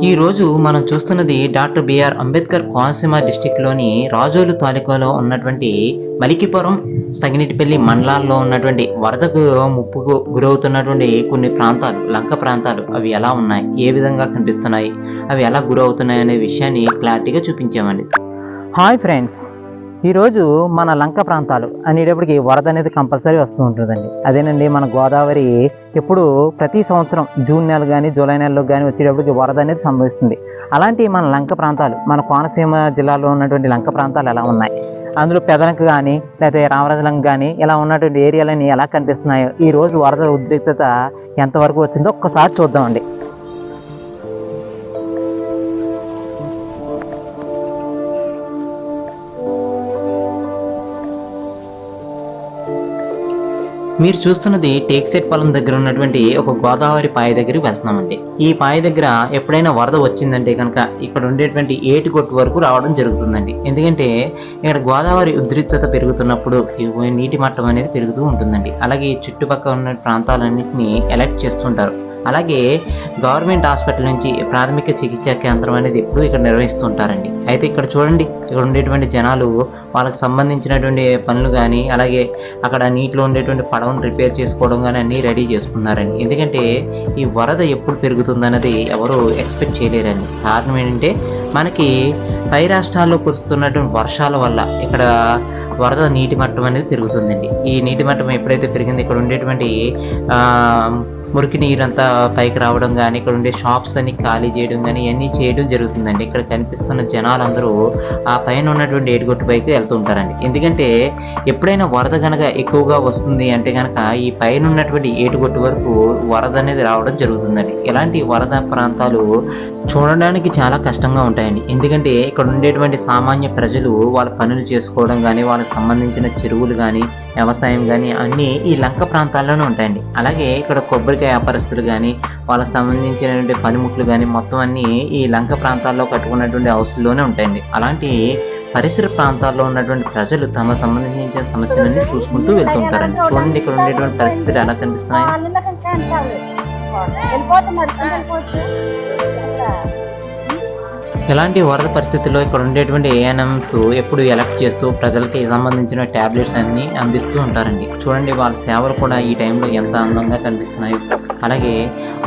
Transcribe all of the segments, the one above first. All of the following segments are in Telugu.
ఈ రోజు మనం చూస్తున్నది doctor B R Ambedkar Konaseema డిస్టిక్లోని Razole తాలూకాలో ఉన్నటువంటి మలికిపురం సగినిటిపల్లి మండలాల్లో ఉన్నటువంటి వరదకు ముప్పుకు గురవుతున్నటువంటి కొన్ని ప్రాంతాలు లంక ప్రాంతాలు అవి ఎలా ఉన్నాయి? ఏ విధంగా కనిపిస్తున్నాయి? అవి ఎలా గురవుతున్నాయి అనే విషయాన్ని క్లారిటీగా చూపించామండి. హాయ్ ఫ్రెండ్స్ ఈరోజు మన లంక ప్రాంతాలు అనేటప్పటికి వరద అనేది కంపల్సరీ వస్తూ ఉంటుందండి. అదేనండి మన గోదావరి ఎప్పుడు ప్రతి సంవత్సరం జూన్ నెల కానీ జూలై నెలలో కానీ వచ్చేటప్పటికి వరద అనేది సంభవిస్తుంది. అలాంటి మన లంక ప్రాంతాలు మన కోనసీమ జిల్లాలో ఉన్నటువంటి లంక ప్రాంతాలు ఎలా ఉన్నాయి? అందులో పెదలంక కానీ లేకపోతే రామరాజలంక కానీ ఇలా ఉన్నటువంటి ఏరియాలన్నీ ఎలా కనిపిస్తున్నాయో ఈ రోజు వరద ఉద్రిక్తత ఎంతవరకు వచ్చిందో ఒక్కసారి చూద్దామండి. మీరు చూస్తున్నది టేక్సెట్ పొలం దగ్గర ఉన్నటువంటి ఒక గోదావరి పాయ దగ్గరికి వెళ్తున్నామండి. ఈ పాయ దగ్గర ఎప్పుడైనా వరద వచ్చిందంటే కనుక ఇక్కడ ఉండేటువంటి ఏటిగొట్టు వరకు రావడం జరుగుతుందండి. ఎందుకంటే ఇక్కడ గోదావరి ఉద్రిక్తత పెరుగుతున్నప్పుడు నీటి మట్టం అనేది పెరుగుతూ ఉంటుందండి. అలాగే చుట్టుపక్కల ఉన్న ప్రాంతాలన్నింటినీ ఎలర్ట్ చేస్తుంటారు. అలాగే గవర్నమెంట్ హాస్పిటల్ నుంచి ప్రాథమిక చికిత్సా కేంద్రం అనేది ఎప్పుడు ఇక్కడ నిర్వహిస్తుంటారండి. అయితే ఇక్కడ చూడండి ఇక్కడ ఉండేటువంటి జనాలు వాళ్ళకి సంబంధించినటువంటి పనులు కానీ అలాగే అక్కడ నీటిలో ఉండేటువంటి పడవను రిపేర్ చేసుకోవడం కానీ అన్నీ రెడీ చేసుకున్నారండి. ఎందుకంటే ఈ వరద ఎప్పుడు పెరుగుతుందన్నది ఎవరు ఎక్స్పెక్ట్ చేయలేరండి. కారణం ఏంటంటే మనకి పై రాష్ట్రాల్లో కురుస్తున్నటువంటి వర్షాల వల్ల ఇక్కడ వరద నీటి మట్టం అనేది పెరుగుతుందండి. ఈ నీటి మట్టం ఎప్పుడైతే పెరిగింది ఇక్కడ ఉండేటువంటి మురికి నీరంతా పైకి రావడం కానీ ఇక్కడ ఉండే షాప్స్ అన్ని ఖాళీ చేయడం కానీ ఇవన్నీ చేయడం జరుగుతుందండి. ఇక్కడ కనిపిస్తున్న జనాలందరూ ఆ పైన ఉన్నటువంటి ఏడుగొట్టు పైకి వెళ్తూ ఉంటారండి. ఎందుకంటే ఎప్పుడైనా వరద కనుక ఎక్కువగా వస్తుంది అంటే కనుక ఈ పైన ఉన్నటువంటి ఏటుగొట్టు వరకు వరద అనేది రావడం జరుగుతుందండి. ఇలాంటి వరద ప్రాంతాలు చూడడానికి చాలా కష్టంగా ఉంటాయండి. ఎందుకంటే ఇక్కడ ఉండేటువంటి సామాన్య ప్రజలు వాళ్ళ పనులు చేసుకోవడం కానీ వాళ్ళకి సంబంధించిన చెరువులు కానీ వ్యవసాయం కానీ అన్నీ ఈ లంక ప్రాంతాల్లోనే ఉంటాయండి. అలాగే ఇక్కడ కొబ్బరికాయ వ్యాపారస్తులు కానీ వాళ్ళకి సంబంధించినటువంటి పనిముట్లు కానీ మొత్తం అన్నీ ఈ లంక ప్రాంతాల్లో కట్టుకున్నటువంటి హౌస్లోనే ఉంటాయండి. అలాంటి పరిసర ప్రాంతాల్లో ఉన్నటువంటి ప్రజలు తమ సంబంధించిన సమస్యలన్నీ చూసుకుంటూ వెళ్తుంటారండి చూడండి ఇక్కడ ఉండేటువంటి పరిస్థితులు ఎలా కనిపిస్తున్నాయి. ఇలాంటి వరద పరిస్థితుల్లో ఇక్కడ ఉండేటువంటి ఏఎన్ఎంస్ ఎప్పుడు ఎలక్ట్ చేస్తూ ప్రజలకి సంబంధించిన టాబ్లెట్స్ అన్ని అందిస్తూ ఉంటారండి. చూడండి వాళ్ళ సేవలు కూడా ఈ టైంలో ఎంత అందంగా కనిపిస్తున్నాయో. అలాగే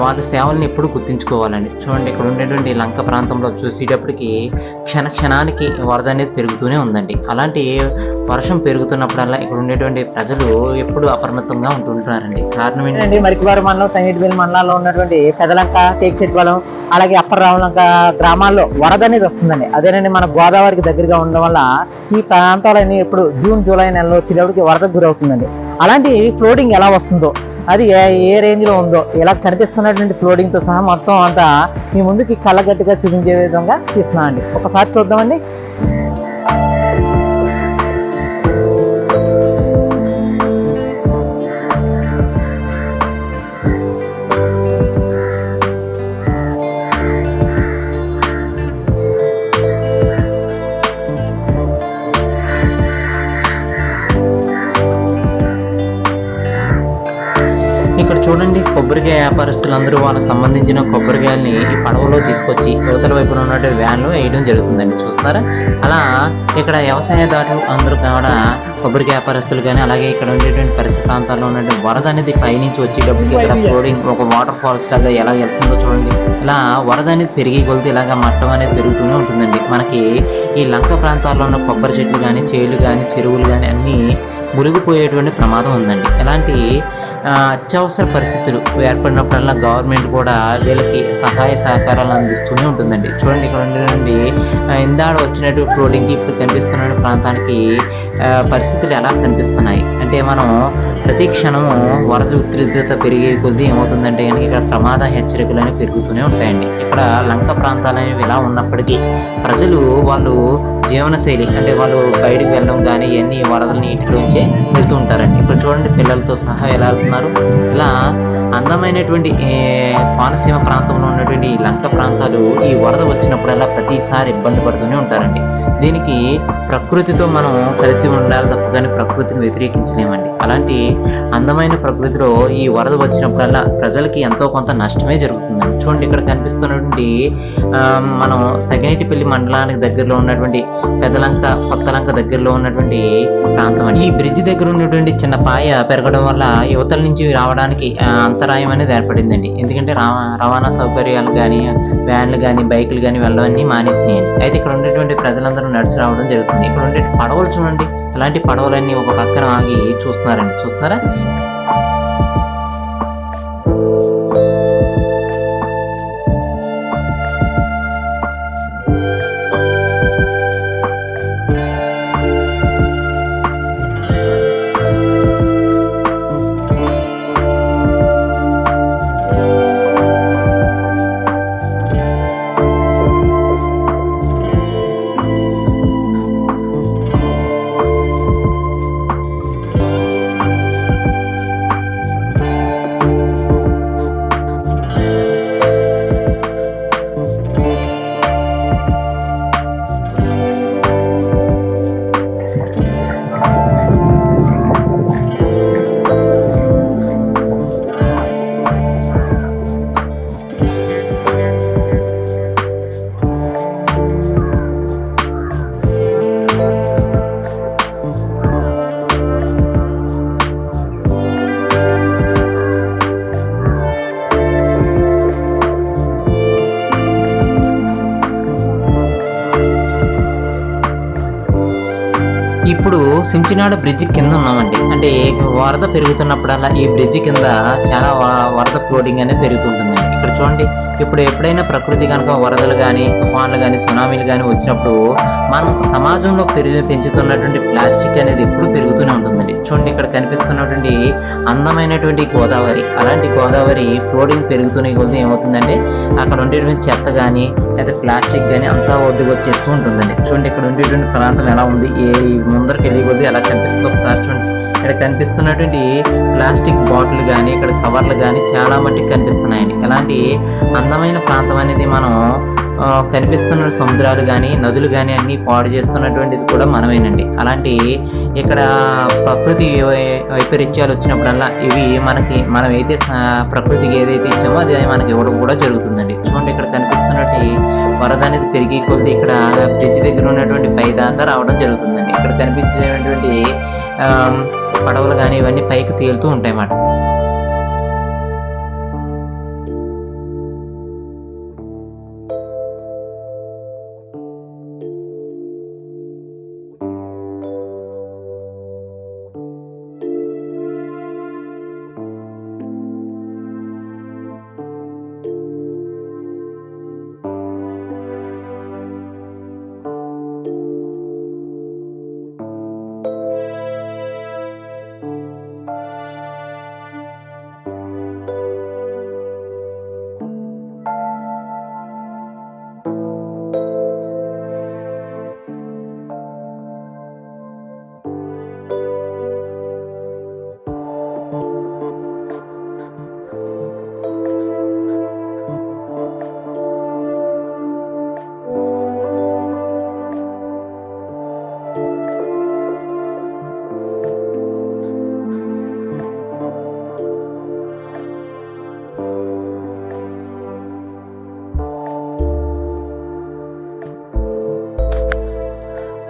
వాళ్ళ సేవల్ని ఎప్పుడు గుర్తించుకోవాలండి. చూడండి ఇక్కడ ఉండేటువంటి లంక ప్రాంతంలో చూసేటప్పటికి క్షణ క్షణానికి వరద అనేది పెరుగుతూనే ఉందండి. అలాంటి వర్షం పెరుగుతున్నప్పుడల్లా ఇక్కడ ఉండేటువంటి ప్రజలు ఎప్పుడు అప్రమత్తంగా ఉంటుంటారండి. కారణం ఏంటంటే ఏంటంటే మరికివారి మండలం సంగీతపల్లి మండలాల్లో ఉన్నటువంటి పెదలంక టేక్సెట్ పొలం అలాగే అప్పర్ రావులంక గ్రామాల్లో వరద అనేది వస్తుందండి. అదేనండి మన గోదావరికి దగ్గరగా ఉండడం వల్ల ఈ ప్రాంతాలన్నీ ఇప్పుడు జూన్ జూలై నెలలో వచ్చేటప్పటికి వరదకు గురవుతుందండి. అలాంటి ఫ్లోటింగ్ ఎలా వస్తుందో అది ఏ రేంజ్లో ఉందో ఇలా కనిపిస్తున్నటువంటి ఫ్లోటింగ్తో సహా మొత్తం అంతా మీ ముందుకి కళ్ళగట్టిగా చూపించే విధంగా తీస్తున్నాం అండి ఒకసారి చూద్దామండి. కొబ్బరికాయ వ్యాపారస్తులందరూ వాళ్ళకి సంబంధించిన కొబ్బరికాయల్ని ఈ పడవలో తీసుకొచ్చి యువతల వైపున ఉన్నటువంటి వ్యాన్లో వేయడం జరుగుతుందండి. చూస్తారా అలా ఇక్కడ వ్యవసాయదారులు అందరూ కూడా కొబ్బరికాయ వ్యాపారస్తులు కానీ అలాగే ఇక్కడ ఉండేటువంటి పరిసర ప్రాంతాల్లో ఉన్నటువంటి వరద అనేది పైనుంచి వచ్చేటప్పటికి ఇక్కడ ఫ్లోడింగ్ ఒక వాటర్ ఫాల్స్ లాగా ఎలా వెళ్తుందో చూడండి. ఇలా వరద అనేది పెరిగి కొలితే ఇలాగ మట్టం అనేది పెరుగుతూనే ఉంటుందండి. మనకి ఈ లంక ప్రాంతాల్లో ఉన్న కొబ్బరి చెట్లు కానీ చేలు కానీ చెరువులు కానీ అన్నీ మురిగిపోయేటువంటి ప్రమాదం ఉందండి. ఇలాంటి ఆ, అత్యవసర పరిస్థితులు ఏర్పడినప్పుడల్లా గవర్నమెంట్ కూడా వీళ్ళకి సహాయ సహకారాలు అందిస్తూనే ఉంటుందండి. చూడండి ఇక్కడ నుండి ఇందాడ వచ్చినట్టు ఫ్లోటింగ్కి ఇప్పుడు కనిపిస్తున్న ప్రాంతానికి పరిస్థితులు ఎలా కనిపిస్తున్నాయి? అంటే మనం ప్రతి క్షణము వరద ఉద్రిక్తత పెరిగే కొద్దీ ఏమవుతుందంటే కనుక ఇక్కడ ప్రమాద హెచ్చరికలు అనేవి పెరుగుతూనే ఉంటాయండి. ఇక్కడ లంక ప్రాంతాలు అనేవి ఇలా ఉన్నప్పటికీ ప్రజలు వాళ్ళు జీవనశైలి అంటే వాళ్ళు బయటకు వెళ్ళడం కానీ ఇవన్నీ వరదల నీటిలోంచి వెళ్తూ ఉంటారండి. ఇప్పుడు చూడండి పిల్లలతో సహా ఎలా వెళ్తున్నారు. ఇలా అందమైనటువంటి కోనసీమ ప్రాంతంలో ఉన్నటువంటి లంక ప్రాంతాలు ఈ వరద వచ్చినప్పుడల్లా ప్రతిసారి ఇబ్బంది పడుతూనే ఉంటారండి. దీనికి ప్రకృతితో మనం కలిసి ఉండాలి తప్ప కానీ ప్రకృతిని వ్యతిరేకించలేమండి. అలాంటి అందమైన ప్రకృతిలో ఈ వరద వచ్చినప్పుడల్లా ప్రజలకి ఎంతో కొంత నష్టమే జరుగుతుందండి. చూడండి ఇక్కడ కనిపిస్తున్నటువంటి ఆ, మనం సగినేటిపల్లి మండలానికి దగ్గరలో ఉన్నటువంటి పెదలంక కొత్తలంక దగ్గరలో ఉన్నటువంటి ప్రాంతం అండి. ఈ బ్రిడ్జ్ దగ్గర ఉన్నటువంటి చిన్న పాయ పెరగడం వల్ల యువతల నుంచి రావడానికి అంతరాయం అనేది ఏర్పడిందండి. ఎందుకంటే రవాణా సౌకర్యాలు కానీ వ్యాన్లు కానీ బైకులు కానీ వెళ్ళడాన్ని మానేసినాయండి. అయితే ఇక్కడ ఉండేటువంటి ప్రజలందరూ నడిచి రావడం జరుగుతుంది. ఇక్కడ ఉండే పడవలు చూడండి అలాంటి పడవలన్నీ ఒక పక్కన ఆగి చూస్తున్నారండి. చూస్తున్నారా? సించినాడ బ్రిడ్జ్ కింద ఉన్నామండి. అంటే వరద పెరుగుతున్నప్పుడల్లా ఈ బ్రిడ్జ్ కింద చాలా వరద ఫ్లోటింగ్ అనేది పెరుగుతుంటుందండి ఇక్కడ చూడండి ఇప్పుడు ఎప్పుడైనా ప్రకృతి కనుక వరదలు కానీ తుఫాన్లు కానీ సునామీలు కానీ వచ్చినప్పుడు మనం సమాజంలో పెరిగి పెంచుతున్నటువంటి ప్లాస్టిక్ అనేది ఎప్పుడు పెరుగుతూనే ఉంటుందండి. చూడండి ఇక్కడ కనిపిస్తున్నటువంటి అందమైనటువంటి గోదావరి అలాంటి గోదావరి ఫ్లోటింగ్ పెరుగుతూనే కొద్ది ఏమవుతుందంటే అక్కడ ఉండేటువంటి చెత్త కానీ లేదా ప్లాస్టిక్ కానీ అంతా ఒడ్డుకు వచ్చేస్తూ ఉంటుందండి. చూడండి ఇక్కడ ఉండేటువంటి ప్రాంతం ఎలా ఉంది? ఏ ముందరికి వెళ్ళి కొద్ది ఎలా కనిపిస్తుందో ఒకసారి చూడండి. ఇక్కడ కనిపిస్తున్నటువంటి ప్లాస్టిక్ బాటిల్ కానీ ఇక్కడ కవర్లు కానీ చాలా మట్టుకు కనిపిస్తున్నాయండి. ఇలాంటి అందమైన ప్రాంతం అనేది మనం కనిపిస్తున్న సముద్రాలు కానీ నదులు కానీ అన్ని పాడు చేస్తున్నటువంటిది కూడా మనమేనండి. అలాంటి ఇక్కడ ప్రకృతి వైపరీత్యాలు వచ్చినప్పుడల్లా ఇవి మనకి మనం అయితే ప్రకృతికి ఏదైతే ఇచ్చామో అది మనకి ఇవ్వడం కూడా జరుగుతుందండి. చూడండి ఇక్కడ కనిపిస్తున్నట్టు వరద అనేది పెరిగి కొద్ది ఇక్కడ బ్రిడ్జ్ దగ్గర ఉన్నటువంటి పై దాకా రావడం జరుగుతుందండి. ఇక్కడ కనిపించేటువంటి పడవలు కానీ ఇవన్నీ పైకి తేలుతూ ఉంటాయి అన్నమాట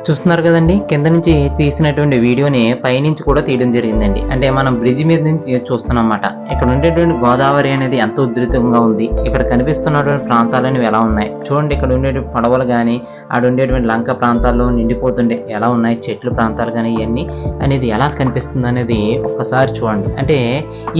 చూస్తున్నారు కదండి. కింద నుంచి తీసినటువంటి వీడియోని పైనుంచి కూడా తీయడం జరిగిందండి. అంటే మనం బ్రిడ్జ్ మీద నుంచి చూస్తున్నాం అన్నమాట ఇక్కడ ఉండేటువంటి గోదావరి అనేది ఎంత ఉధృతంగా ఉంది. ఇక్కడ కనిపిస్తున్నటువంటి ప్రాంతాలు ఎలా ఉన్నాయి? చూడండి ఇక్కడ ఉండేటువంటి పడవలు కానీ ఆడ ఉండేటువంటి లంక ప్రాంతాల్లో నిండిపోతుండే ఎలా ఉన్నాయి? చెట్లు ప్రాంతాలు కానీ ఇవన్నీ అనేది ఎలా కనిపిస్తుంది అనేది ఒక్కసారి చూడండి. అంటే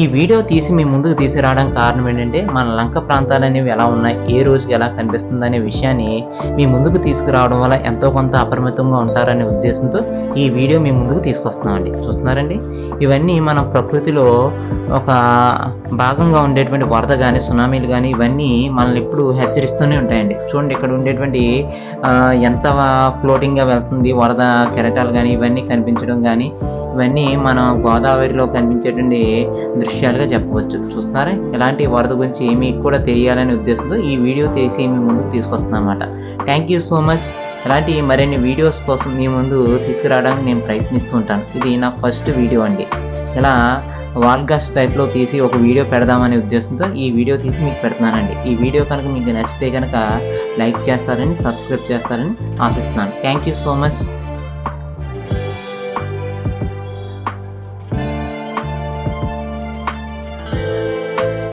ఈ వీడియో తీసి మీ ముందుకు తీసుకురావడానికి కారణం ఏంటంటే మన లంక ప్రాంతాలు అనేవి ఎలా ఉన్నాయి? ఏ రోజుకి ఎలా కనిపిస్తుంది అనే విషయాన్ని మీ ముందుకు తీసుకురావడం వల్ల ఎంతో కొంత అపరిమితంగా అప్రమత్తంగా ఉంటారనే ఉద్దేశంతో ఈ వీడియో మీ ముందుకు తీసుకొస్తున్నామండి. చూస్తున్నారండి? ఇవన్నీ మన ప్రకృతిలో ఒక భాగంగా ఉండేటువంటి వరద కానీ సునామీలు కానీ ఇవన్నీ మనల్ని ఎప్పుడు హెచ్చరిస్తూనే ఉంటాయండి. చూడండి ఇక్కడ ఉండేటువంటి ఎంత ఫ్లోటింగ్గా వెళ్తుంది వరద కెరటాలు కానీ ఇవన్నీ కనిపించడం కానీ ఇవన్నీ మన గోదావరిలో కనిపించేటువంటి దృశ్యాలుగా చెప్పవచ్చు. చూస్తున్నారా? ఇలాంటి వరద గురించి మీకు కూడా తెలియాలనే ఉద్దేశంతో ఈ వీడియో తీసి మీ ముందుకు తీసుకొస్తున్నాను అనమాట థ్యాంక్ యూ సో మచ్ ఇలాంటి మరిన్ని వీడియోస్ కోసం మీ ముందు తీసుకురావడానికి నేను ప్రయత్నిస్తూ ఉంటాను. ఇది నా ఫస్ట్ వీడియో అండి. ఇలా వాల్గాస్ట్ టైప్లో తీసి ఒక వీడియో పెడదామనే ఉద్దేశంతో ఈ వీడియో తీసి మీకు పెడుతున్నానండి. ఈ వీడియో కనుక మీకు నచ్చితే కనుక లైక్ చేస్తారని సబ్స్క్రైబ్ చేస్తారని ఆశిస్తున్నాను. Thank you so much